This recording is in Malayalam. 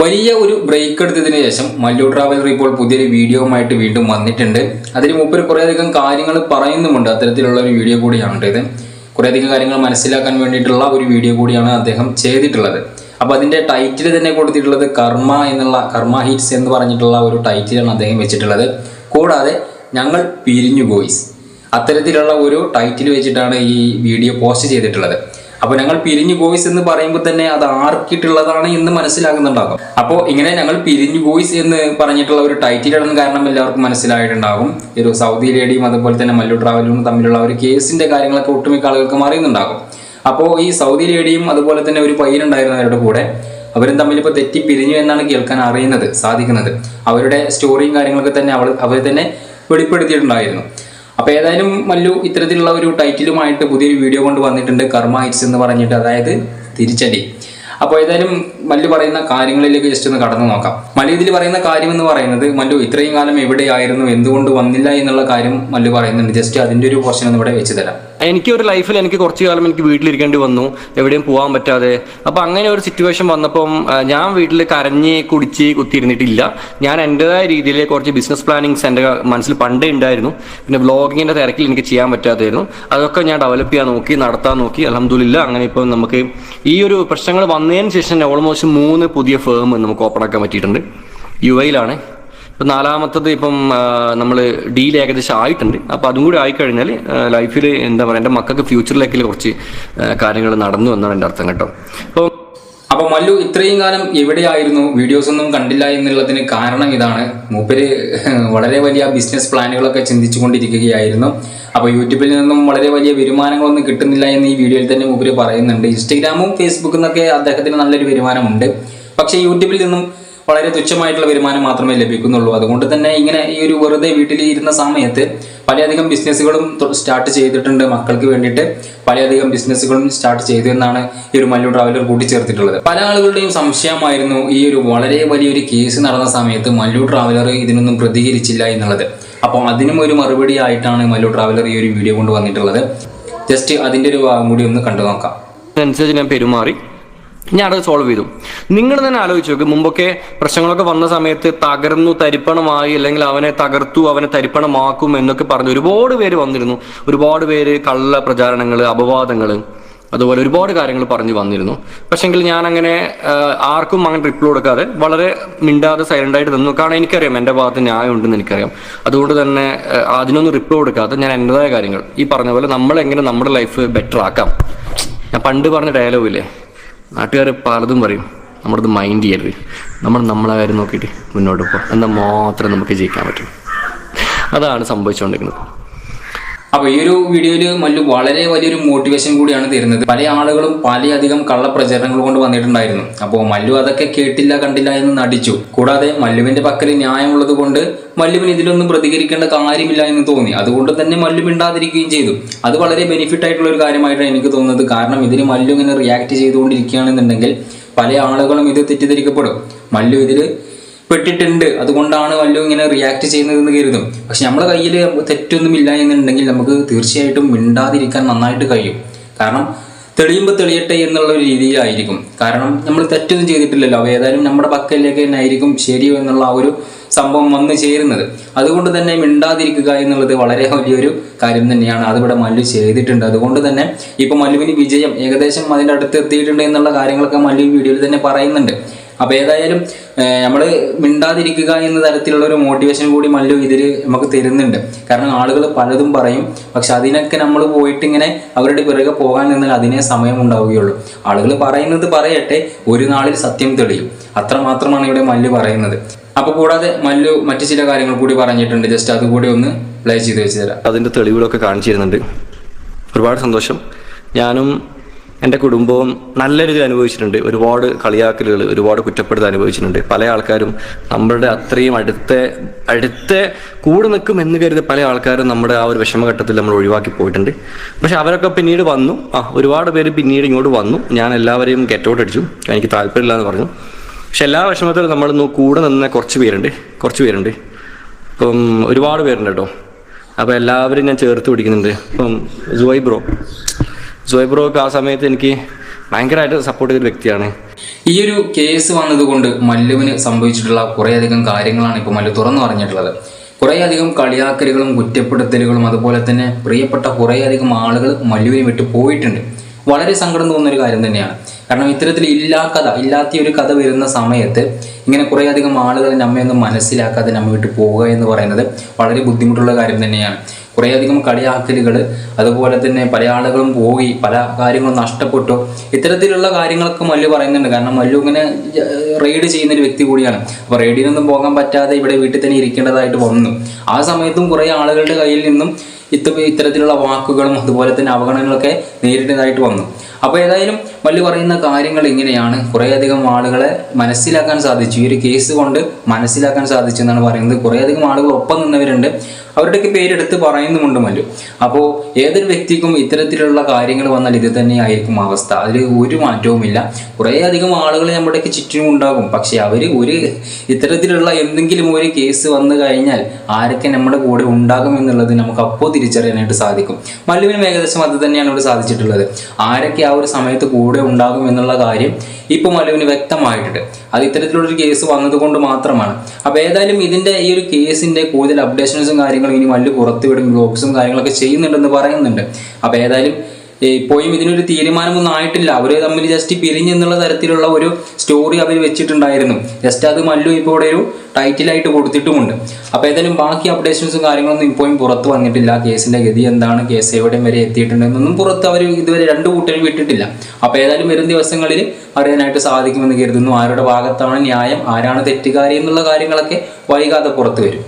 വലിയ ഒരു ബ്രേക്ക് എടുത്തതിന് ശേഷം മല്ലു ട്രാവലർ ഇപ്പോൾ പുതിയൊരു വീഡിയോയുമായിട്ട് വീണ്ടും വന്നിട്ടുണ്ട്. അതിന് മുമ്പ് കുറേയധികം കാര്യങ്ങൾ പറയുന്നുമുണ്ട്. അത്തരത്തിലുള്ള ഒരു വീഡിയോ കൂടിയാണ് ഇത് കുറേയധികം കാര്യങ്ങൾ മനസ്സിലാക്കാൻ വേണ്ടിയിട്ടുള്ള ഒരു വീഡിയോ കൂടിയാണ് അദ്ദേഹം ചെയ്തിട്ടുള്ളത്. അപ്പോൾ അതിന്റെ ടൈറ്റിൽ തന്നെ കൊടുത്തിട്ടുള്ളത് കർമ്മ എന്നുള്ള കർമ്മ ഹിറ്റ്സ് എന്ന് പറഞ്ഞിട്ടുള്ള ഒരു ടൈറ്റിലാണ് അദ്ദേഹം വെച്ചിട്ടുള്ളത്. കൂടാതെ ഞങ്ങൾ പിരിഞ്ഞു ബോയ്സ് അത്തരത്തിലുള്ള ഒരു ടൈറ്റിൽ വെച്ചിട്ടാണ് ഈ വീഡിയോ പോസ്റ്റ് ചെയ്തിട്ടുള്ളത്. അപ്പോൾ ഞങ്ങൾ പിരിഞ്ഞു ബോയ്സ് എന്ന് പറയുമ്പോൾ തന്നെ അത് ആർക്കിട്ടുള്ളതാണ് എന്ന് മനസ്സിലാകുന്നുണ്ടാകും. അപ്പോൾ ഇങ്ങനെ ഞങ്ങൾ പിരിഞ്ഞു ബോയ്സ് എന്ന് പറഞ്ഞിട്ടുള്ള ഒരു ടൈറ്റിലാണെന്ന് കാരണം എല്ലാവർക്കും മനസ്സിലായിട്ടുണ്ടാകും. ഒരു സൗദി ലേഡിയും അതുപോലെ തന്നെ മല്ലു ട്രാവലും തമ്മിലുള്ള ഒരു കേസിന്റെ കാര്യങ്ങളൊക്കെ ഒട്ടുമിക്ക ആളുകൾക്ക് അറിയുന്നുണ്ടാകും. അപ്പോൾ ഈ സൗദി ലേഡിയും അതുപോലെ തന്നെ ഒരു പയ്യനുണ്ടായിരുന്നു അവരുടെ കൂടെ. അവരും തമ്മിൽ ഇപ്പോൾ തെറ്റി പിരിഞ്ഞു എന്നാണ് കേൾക്കാൻ അറിയുന്നത് സാധിക്കുന്നത്. അവരുടെ സ്റ്റോറിയും കാര്യങ്ങളൊക്കെ തന്നെ അവൾ അവർ തന്നെ വെളിപ്പെടുത്തിയിട്ടുണ്ടായിരുന്നു. അപ്പോൾ ഏതായാലും മല്ലു ഇത്തരത്തിലുള്ള ഒരു ടൈറ്റിലുമായിട്ട് പുതിയൊരു വീഡിയോ കൊണ്ട് വന്നിട്ടുണ്ട്. കർമ്മ ഹിറ്റ്സ് എന്ന് പറഞ്ഞിട്ട്. അതായത് തിരിച്ചടി. അപ്പോൾ ഏതായാലും മല്ലു പറയുന്ന കാര്യങ്ങളിലേക്ക് ജസ്റ്റ് ഒന്ന് കടന്നു നോക്കാം. മല്ലു ഇതിൽ പറയുന്ന കാര്യം എന്ന് പറയുന്നത് മല്ലു ഇത്രയും കാലം എവിടെയായിരുന്നു? എന്തുകൊണ്ട് വന്നില്ല എന്നുള്ള കാര്യം മല്ലു പറയുന്നുണ്ട്. ജസ്റ്റ് അതിന്റെ ഒരു പോർഷൻ ഒന്ന് ഇവിടെ വെച്ച് തരാം. എനിക്ക് ഒരു ലൈഫിൽ എനിക്ക് കുറച്ച് കാലം എനിക്ക് വീട്ടിലിരിക്കേണ്ടി വന്നു. എവിടെയും പോകാൻ പറ്റാതെ. അപ്പോൾ അങ്ങനെ ഒരു സിറ്റുവേഷൻ വന്നപ്പം ഞാൻ വീട്ടിൽ കരഞ്ഞ് കുടിച്ച് കുത്തിയിരുന്നിട്ടില്ല. ഞാൻ എന്റെതായ രീതിയിൽ കുറച്ച് ബിസിനസ് പ്ലാനിങ്സ് എന്റെ മനസ്സിൽ പണ്ടേ ഉണ്ടായിരുന്നു പിന്നെ ബ്ലോഗിങ്ങിന്റെ തിരക്കിൽ എനിക്ക് ചെയ്യാൻ പറ്റാത്തായിരുന്നു അതൊക്കെ ഞാൻ ഡെവലപ്പ് ചെയ്യാൻ നോക്കി നടത്താൻ നോക്കി. അലഹമുല്ല അങ്ങനെ ഇപ്പം നമുക്ക് ഈ ഒരു പ്രശ്നങ്ങൾ വന്നതിന് ശേഷം ഓൾമോസ്റ്റ് മൂന്ന് പുതിയ ഫേം നമുക്ക് ഓപ്പൺ ആക്കാൻ പറ്റിയിട്ടുണ്ട്. യു എയിലാണ് ഇപ്പം നാലാമത്തത് ഇപ്പം നമ്മൾ ഡീൽ ഏകദേശം ആയിട്ടുണ്ട്. അപ്പോൾ അതും കൂടി ആയിക്കഴിഞ്ഞാൽ ലൈഫിൽ എന്താ പറയുക എന്റെ മക്കൾക്ക് ഫ്യൂച്ചറിലേക്കിൽ കുറച്ച് കാര്യങ്ങൾ നടന്നു എന്നാണ് എന്റെ അർത്ഥം കേട്ടോ. അപ്പോൾ അപ്പൊ മല്ലു ഇത്രയും കാലം എവിടെയായിരുന്നു? വീഡിയോസ് ഒന്നും കണ്ടില്ല എന്നുള്ളതിന് കാരണം ഇതാണ്. മൂപ്പര് വളരെ വലിയ ബിസിനസ് പ്ലാനുകളൊക്കെ ചിന്തിച്ചുകൊണ്ടിരിക്കുകയായിരുന്നു. അപ്പോൾ അപ്പൊ യൂട്യൂബിൽ നിന്നും വളരെ വലിയ വരുമാനങ്ങളൊന്നും കിട്ടുന്നില്ല എന്ന് ഈ വീഡിയോയിൽ തന്നെ മൂപ്പര് പറയുന്നുണ്ട്. ഇൻസ്റ്റഗ്രാമും ഫേസ്ബുക്കിൽ നിന്നൊക്കെ അദ്ദേഹത്തിന് നല്ലൊരു വരുമാനമുണ്ട്. പക്ഷേ യൂട്യൂബിൽ നിന്നും വളരെ തുച്ഛമായിട്ടുള്ള വരുമാനം മാത്രമേ ലഭിക്കുന്നുള്ളൂ. അതുകൊണ്ട് തന്നെ ഇങ്ങനെ ഈ ഒരു വെറുതെ വീട്ടിൽ ഇരുന്ന സമയത്ത് പലയധികം ബിസിനസ്സുകളും സ്റ്റാർട്ട് ചെയ്തിട്ടുണ്ട് മക്കൾക്ക് വേണ്ടിയിട്ട്. പലയധികം ബിസിനസ്സുകളും സ്റ്റാർട്ട് ചെയ്തു എന്നാണ് ഈ ഒരു മല്ലു ട്രാവലർ കൂട്ടിച്ചേർത്തിട്ടുള്ളത്. പല ആളുകളുടെയും സംശയമായിരുന്നു ഈ ഒരു വളരെ വലിയൊരു കേസ് നടന്ന സമയത്ത് മല്ലു ട്രാവലർ ഇതിനൊന്നും പ്രതികരിച്ചില്ല എന്നുള്ളത്. അപ്പോൾ അതിനും ഒരു മറുപടി ആയിട്ടാണ് മല്ലു ട്രാവലർ ഈ ഒരു വീഡിയോ കൊണ്ട് വന്നിട്ടുള്ളത്. ജസ്റ്റ് അതിന്റെ ഒരു ഭാഗം കൂടി ഒന്ന് കണ്ടു നോക്കാം. അനുസരിച്ച് ഞാൻ പെരുമാറി. ഞാൻ അത് സോൾവ് ചെയ്തു. നിങ്ങൾ തന്നെ ആലോചിച്ച് നോക്ക് മുമ്പൊക്കെ പ്രശ്നങ്ങളൊക്കെ വന്ന സമയത്ത് തകർന്നു തരിപ്പണമായി അല്ലെങ്കിൽ അവനെ തകർത്തു അവനെ തരിപ്പണമാക്കും എന്നൊക്കെ പറഞ്ഞു ഒരുപാട് പേര് വന്നിരുന്നു. ഒരുപാട് പേര് കള്ള പ്രചാരണങ്ങൾ അപവാദങ്ങൾ അതുപോലെ ഒരുപാട് കാര്യങ്ങൾ പറഞ്ഞു വന്നിരുന്നു. പക്ഷെങ്കിൽ ഞാൻ അങ്ങനെ ആർക്കും അങ്ങനെ റിപ്ലൈ കൊടുക്കാതെ വളരെ മിണ്ടാതെ സൈലന്റ് ആയിട്ട് നിന്നു. കാരണം എനിക്കറിയാം എന്റെ ഭാഗത്ത് ന്യായം ഉണ്ടെന്ന് എനിക്കറിയാം. അതുകൊണ്ട് തന്നെ അതിനൊന്നും റിപ്ലൈ കൊടുക്കാതെ ഞാൻ എന്റെതായ കാര്യങ്ങൾ. ഈ പറഞ്ഞ പോലെ നമ്മളെങ്ങനെ നമ്മുടെ ലൈഫ് ബെറ്റർ ആക്കാം? ഞാൻ പണ്ട് പറഞ്ഞ ഡയലോഗില്ലേ നാട്ടുകാർ പലതും പറയും. നമ്മളത് മൈൻഡ് ചെയ്യരുത്. നമ്മൾ നമ്മളെ കാര്യം നോക്കിയിട്ട് മുന്നോട്ട് പോകാം എന്നാൽ മാത്രമേ നമുക്ക് ജയിക്കാൻ പറ്റും? അതാണ് സംഭവിച്ചുകൊണ്ടിരിക്കുന്നത്. അപ്പൊ ഈ ഒരു വീഡിയോയിൽ മല്ലു വളരെ വലിയൊരു മോട്ടിവേഷൻ കൂടിയാണ് തരുന്നത്. പല ആളുകളും പലയധികം കള്ളപ്രചരണങ്ങൾ കൊണ്ട് വന്നിട്ടുണ്ടായിരുന്നു. അപ്പോൾ മല്ലു അതൊക്കെ കേട്ടില്ല കണ്ടില്ല എന്ന് നടിച്ചു. കൂടാതെ മല്ലുവിന്റെ പക്കൽ ന്യായമുള്ളത് കൊണ്ട് മല്ലുവിന് ഇതിലൊന്നും പ്രതികരിക്കേണ്ട കാര്യമില്ല എന്ന് തോന്നി. അതുകൊണ്ട് തന്നെ മല്ലു മിണ്ടാതിരിക്കുകയും ചെയ്തു. അത് വളരെ ബെനിഫിറ്റ് ആയിട്ടുള്ള ഒരു കാര്യമായിട്ടാണ് എനിക്ക് തോന്നുന്നത്. കാരണം ഇതിന് മല്ലു ഇങ്ങനെ റിയാക്ട് ചെയ്തുകൊണ്ടിരിക്കുകയാണെന്നുണ്ടെങ്കിൽ പല ആളുകളും ഇത് തെറ്റിദ്ധരിക്കപ്പെടും. മല്ലു ഇതിൽ പെട്ടിട്ടുണ്ട്. അതുകൊണ്ടാണ് വല്ലതും ഇങ്ങനെ റിയാക്ട് ചെയ്യുന്നതെന്ന് കരുതും. പക്ഷെ നമ്മുടെ കയ്യിൽ തെറ്റൊന്നുമില്ല എന്നുണ്ടെങ്കിൽ നമുക്ക് തീർച്ചയായിട്ടും മിണ്ടാതിരിക്കാൻ നന്നായിട്ട് കഴിയും. കാരണം തെളിയുമ്പോൾ തെളിയട്ടെ എന്നുള്ള ഒരു രീതിയിലായിരിക്കും. കാരണം നമ്മൾ തെറ്റൊന്നും ചെയ്തിട്ടില്ലല്ലോ. അവ ഏതായാലും നമ്മുടെ പക്കലിലേക്ക് തന്നെ ആയിരിക്കും ശരിയോ എന്നുള്ള ആ ഒരു സംഭവം വന്നു ചേരുന്നത്. അതുകൊണ്ട് തന്നെ മിണ്ടാതിരിക്കുക എന്നുള്ളത് വളരെ വലിയൊരു കാര്യം തന്നെയാണ്. അതിവിടെ മല്ലു ചെയ്തിട്ടുണ്ട്. അതുകൊണ്ട് തന്നെ ഇപ്പൊ മല്ലുവിന് വിജയം ഏകദേശം അതിന്റെ അടുത്ത് എത്തിയിട്ടുണ്ട് എന്നുള്ള കാര്യങ്ങളൊക്കെ മല്ലു വീഡിയോയിൽ തന്നെ പറയുന്നുണ്ട്. അപ്പൊ ഏതായാലും നമ്മൾ മിണ്ടാതിരിക്കുക എന്ന തരത്തിലുള്ള ഒരു മോട്ടിവേഷൻ കൂടി മല്ലു ഇതിൽ നമുക്ക് തരുന്നുണ്ട്. കാരണം ആളുകൾ പലതും പറയും. പക്ഷെ അതിനൊക്കെ നമ്മൾ പോയിട്ട് ഇങ്ങനെ അവരുടെ പിറകെ പോകാൻ നിന്നാൽ അതിനേ സമയം ഉണ്ടാവുകയുള്ളൂ. ആളുകൾ പറയുന്നത് പറയട്ടെ ഒരു നാളിൽ സത്യം തെളിയും. അത്ര മാത്രമാണ് ഇവിടെ മല്ലു പറയുന്നത്. അപ്പൊ കൂടാതെ മല്ലു മറ്റു ചില കാര്യങ്ങൾ കൂടി പറഞ്ഞിട്ടുണ്ട്. ജസ്റ്റ് അതുകൂടി ഒന്ന് പ്ലേ ചെയ്ത് വെച്ച് തരാം. അതിന്റെ തെളിവുകളൊക്കെ കാണിച്ചിരുന്നുണ്ട് ഒരുപാട് സന്തോഷം. ഞാനും എന്റെ കുടുംബവും നല്ല രീതിയിൽ അനുഭവിച്ചിട്ടുണ്ട്. ഒരുപാട് കളിയാക്കലുകൾ ഒരുപാട് കുറ്റപ്പെടുത്തൽ അനുഭവിച്ചിട്ടുണ്ട്. പല ആൾക്കാരും നമ്മളുടെ അത്രയും അടുത്ത അടുത്ത കൂടെ നിൽക്കും എന്ന് കരുതി പല ആൾക്കാരും നമ്മുടെ ആ ഒരു വിഷമഘട്ടത്തിൽ നമ്മൾ ഒഴിവാക്കി പോയിട്ടുണ്ട്. പക്ഷെ അവരൊക്കെ പിന്നീട് വന്നു. ആ ഒരുപാട് പേര് പിന്നീട് ഇങ്ങോട്ട് വന്നു. ഞാൻ എല്ലാവരെയും ഗെറ്റ് ഔട്ട് അടിച്ചു. എനിക്ക് താല്പര്യമില്ല എന്ന് പറഞ്ഞു. പക്ഷെ എല്ലാ വിഷമത്തിലും നമ്മൾ കൂടെ നിന്ന കുറച്ച് പേരുണ്ട്. കുറച്ച് പേരുണ്ട്. ഇപ്പം ഒരുപാട് പേരുണ്ട് കേട്ടോ. അപ്പോൾ എല്ലാവരും ഞാൻ ചേർത്ത് പിടിക്കുന്നുണ്ട്. ഇപ്പം ജോയ് ബ്രോ. ജോയ് ബ്രോക്ക് ആ സമയത്ത് എനിക്ക് ഭയങ്കരമായിട്ട് സപ്പോർട്ട് ചെയ്ത വ്യക്തിയാണ്. ഈ ഒരു കേസ് വന്നതുകൊണ്ട് മല്ലുവിന് സംഭവിച്ചിട്ടുള്ള കുറേയധികം കാര്യങ്ങളാണ് ഇപ്പോൾ മല്ലു തുറന്നു പറഞ്ഞിട്ടുള്ളത്. കുറേയധികം കളിയാക്കലുകളും കുറ്റപ്പെടുത്തലുകളും അതുപോലെ തന്നെ പ്രിയപ്പെട്ട കുറേയധികം ആളുകൾ മല്ലുവിനെ വിട്ട് പോയിട്ടുണ്ട്. വളരെ സങ്കടം തോന്നുന്ന ഒരു കാര്യം തന്നെയാണ്. കാരണം ഇത്തരത്തിൽ ഇല്ലാ കഥ ഇല്ലാത്ത ഒരു കഥ വരുന്ന സമയത്ത് ഇങ്ങനെ കുറേയധികം ആളുകൾ നമ്മയൊന്നും മനസ്സിലാക്കാതെ നമ്മെ വിട്ട് പോവുക എന്ന് പറയുന്നത് വളരെ ബുദ്ധിമുട്ടുള്ള കാര്യം തന്നെയാണ്. കുറേയധികം കളിയാക്കലുകൾ അതുപോലെ തന്നെ പല ആളുകളും പോയി പല കാര്യങ്ങളും നഷ്ടപ്പെട്ടു. ഇത്തരത്തിലുള്ള കാര്യങ്ങളൊക്കെ മല്ലു പറയുന്നുണ്ട്. കാരണം മല്ലു ഇങ്ങനെ റെയ്ഡ് ചെയ്യുന്ന ഒരു വ്യക്തി കൂടിയാണ്. അപ്പോൾ റെയ്ഡിനൊന്നും പോകാൻ പറ്റാതെ ഇവിടെ വീട്ടിൽ തന്നെ ഇരിക്കേണ്ടതായിട്ട് വന്നു. ആ സമയത്തും കുറേ ആളുകളുടെ കയ്യിൽ നിന്നും ഇത്ത ഇത്തരത്തിലുള്ള വാക്കുകളും അതുപോലെ തന്നെ അവഗണനകളൊക്കെ നേരിട്ടതായിട്ട് വന്നു. അപ്പോൾ ഏതായാലും മല്ലു പറയുന്ന കാര്യങ്ങൾ ഇങ്ങനെയാണ്. കുറേയധികം ആളുകളെ മനസ്സിലാക്കാൻ സാധിച്ചു. ഈ ഒരു കേസ് കൊണ്ട് മനസ്സിലാക്കാൻ സാധിച്ചു എന്നാണ് പറയുന്നത്. കുറേയധികം ആളുകൾ ഒപ്പം നിന്നവരുണ്ട്. അവരുടെയൊക്കെ പേരെടുത്ത് പറയുന്നുമുണ്ട് മല്ലു. അപ്പോൾ ഏതൊരു വ്യക്തിക്കും ഇത്തരത്തിലുള്ള കാര്യങ്ങൾ വന്നാൽ ഇത് തന്നെയായിരിക്കും അവസ്ഥ. അതിൽ ഒരു മാറ്റവുമില്ല. കുറേയധികം ആളുകൾ നമ്മുടെയൊക്കെ ചുറ്റിനും ഉണ്ടാകും. പക്ഷേ അവർ ഒരു ഇത്തരത്തിലുള്ള എന്തെങ്കിലും ഒരു കേസ് വന്നു കഴിഞ്ഞാൽ ആരൊക്കെ നമ്മുടെ കൂടെ ഉണ്ടാകും എന്നുള്ളത് നമുക്ക് അപ്പോൾ തിരിച്ചറിയാനായിട്ട് സാധിക്കും. മല്ലുവിനും ഏകദേശം അത് തന്നെയാണ് ഇവിടെ സാധിച്ചിട്ടുള്ളത്. ആരൊക്കെ ആ ഒരു സമയത്ത് കൂടെ ഉണ്ടാകും എന്നുള്ള കാര്യം ഇപ്പോൾ മല്ലുവിന് വ്യക്തമായിട്ടുണ്ട്. അത് ഇത്തരത്തിലുള്ളൊരു കേസ് വന്നതുകൊണ്ട് മാത്രമാണ്. അപ്പോൾ ഏതായാലും ഇതിന്റെ ഈ ഒരു കേസിന്റെ കൂടുതൽ അപ്ഡേഷൻസും കാര്യങ്ങളും ഇനി മല്ലു പുറത്തുവിടും ബ്ലോഗ്സും കാര്യങ്ങളൊക്കെ ചെയ്യുന്നുണ്ടെന്ന് പറയുന്നുണ്ട്. അപ്പോൾ ഏതായാലും ഇപ്പോഴും ഇതിനൊരു തീരുമാനമൊന്നും ആയിട്ടില്ല. അവർ തമ്മിൽ ജസ്റ്റ് പിരിഞ്ഞെന്നുള്ള തരത്തിലുള്ള ഒരു സ്റ്റോറി അവർ വെച്ചിട്ടുണ്ടായിരുന്നു. ജസ്റ്റ് അത് മല്ലു ഇപ്പോൾ ഇവിടെ ഒരു ടൈറ്റിലായിട്ട് കൊടുത്തിട്ടുമുണ്ട്. അപ്പോൾ ഏതായാലും ബാക്കി അപ്ഡേഷൻസും കാര്യങ്ങളൊന്നും ഇപ്പോഴും പുറത്ത് വന്നിട്ടില്ല. കേസിന്റെ ഗതി എന്താണ്? കേസ് എവിടെയും വരെ എത്തിയിട്ടുണ്ടെന്നൊന്നും പുറത്ത് അവർ ഇതുവരെ രണ്ട് കൂട്ടരും വിട്ടിട്ടില്ല. അപ്പോൾ ഏതായാലും വരും ദിവസങ്ങളിൽ അറിയാനായിട്ട് സാധിക്കുമെന്ന് കരുതുന്നു. ആരുടെ ഭാഗത്താണ് ന്യായം ആരാണ് തെറ്റുകാരി എന്നുള്ള കാര്യങ്ങളൊക്കെ വൈകാതെ പുറത്തു വരും.